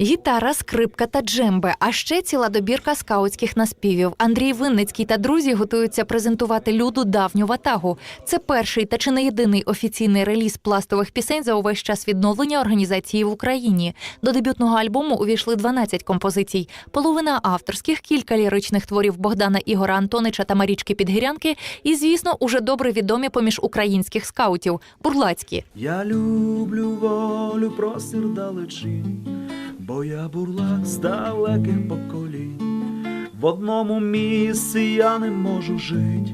Гітара, скрипка та джембе, а ще ціла добірка скаутських наспівів. Андрій Винницький та друзі готуються презентувати люду давню ватагу. Це перший та чи не єдиний офіційний реліз пластових пісень за увесь час відновлення організації в Україні. До дебютного альбому увійшли 12 композицій. Половина авторських, кілька ліричних творів Богдана Ігора Антонича та Марічки Підгірянки. І, звісно, уже добре відомі поміж українських скаутів бурлацькі. Я люблю волю, простір далечінь, бо я бурлак з далеких поколінь. В одному місці я не можу жить,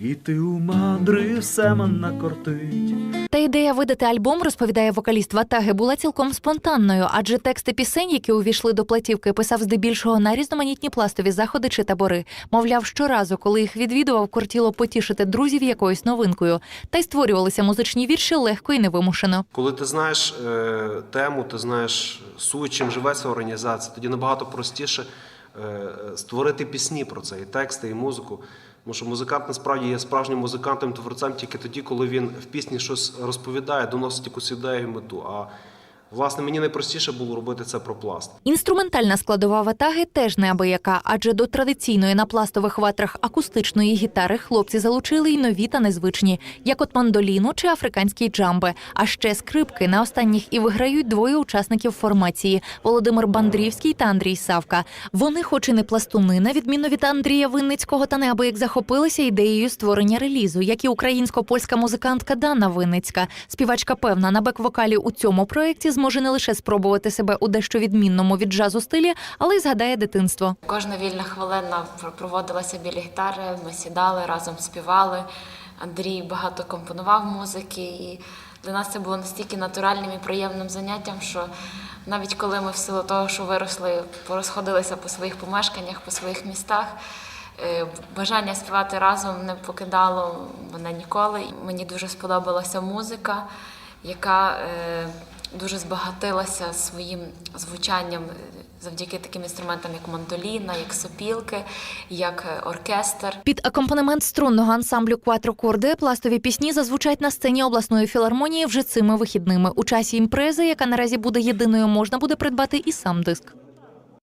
і ти у мандри все мене кортить. Та ідея видати альбом, розповідає вокаліст Ватаги, була цілком спонтанною, адже тексти пісень, які увійшли до платівки, писав здебільшого на різноманітні пластові заходи чи табори. Мовляв, щоразу, коли їх відвідував, кортіло потішити друзів якоюсь новинкою. Та й створювалися музичні вірші легко і невимушено. Коли ти знаєш е, тему, ти знаєш суть, чим живе ця організація, тоді набагато простіше е, створити пісні про це, і тексти, і музику. Тому що музикант насправді є справжнім музикантом, творцем тільки тоді, коли він в пісні щось розповідає, доносить якусь ідею мету. А власне мені найпростіше було робити це про пласт. Інструментальна складова ватаги теж неабияка, адже до традиційної на пластових ватрах акустичної гітари хлопці залучили й нові та незвичні, як от мандоліну чи африканські джамби. А ще скрипки на останніх і виграють двоє учасників формації Володимир Бандрівський та Андрій Савка. Вони, хоч і не пластуни, на відміну від Андрія Винницького, та неабияк захопилися ідеєю створення релізу, як і українсько-польська музикантка Дана Винницька. Співачка певна на бек-вокалі у цьому проєкті зможе не лише спробувати себе у дещо відмінному від джазу стилі, але й згадає дитинство. Кожна вільна хвилина пр- проводилася біля гітари. Ми сідали разом співали. Андрій багато компонував музики, і для нас це було настільки натуральним і приємним заняттям, що навіть коли ми в силу того, що виросли, порозходилися по своїх помешканнях, по своїх містах. е, Бажання співати разом не покидало мене ніколи. Мені дуже сподобалася музика, яка е, дуже збагатилася своїм звучанням е, завдяки таким інструментам, як мандоліна, як сопілки, як е, оркестр. Під акомпанемент струнного ансамблю «Кватрокорди» пластові пісні зазвучать на сцені обласної філармонії вже цими вихідними. У часі імпрези, яка наразі буде єдиною, можна буде придбати і сам диск.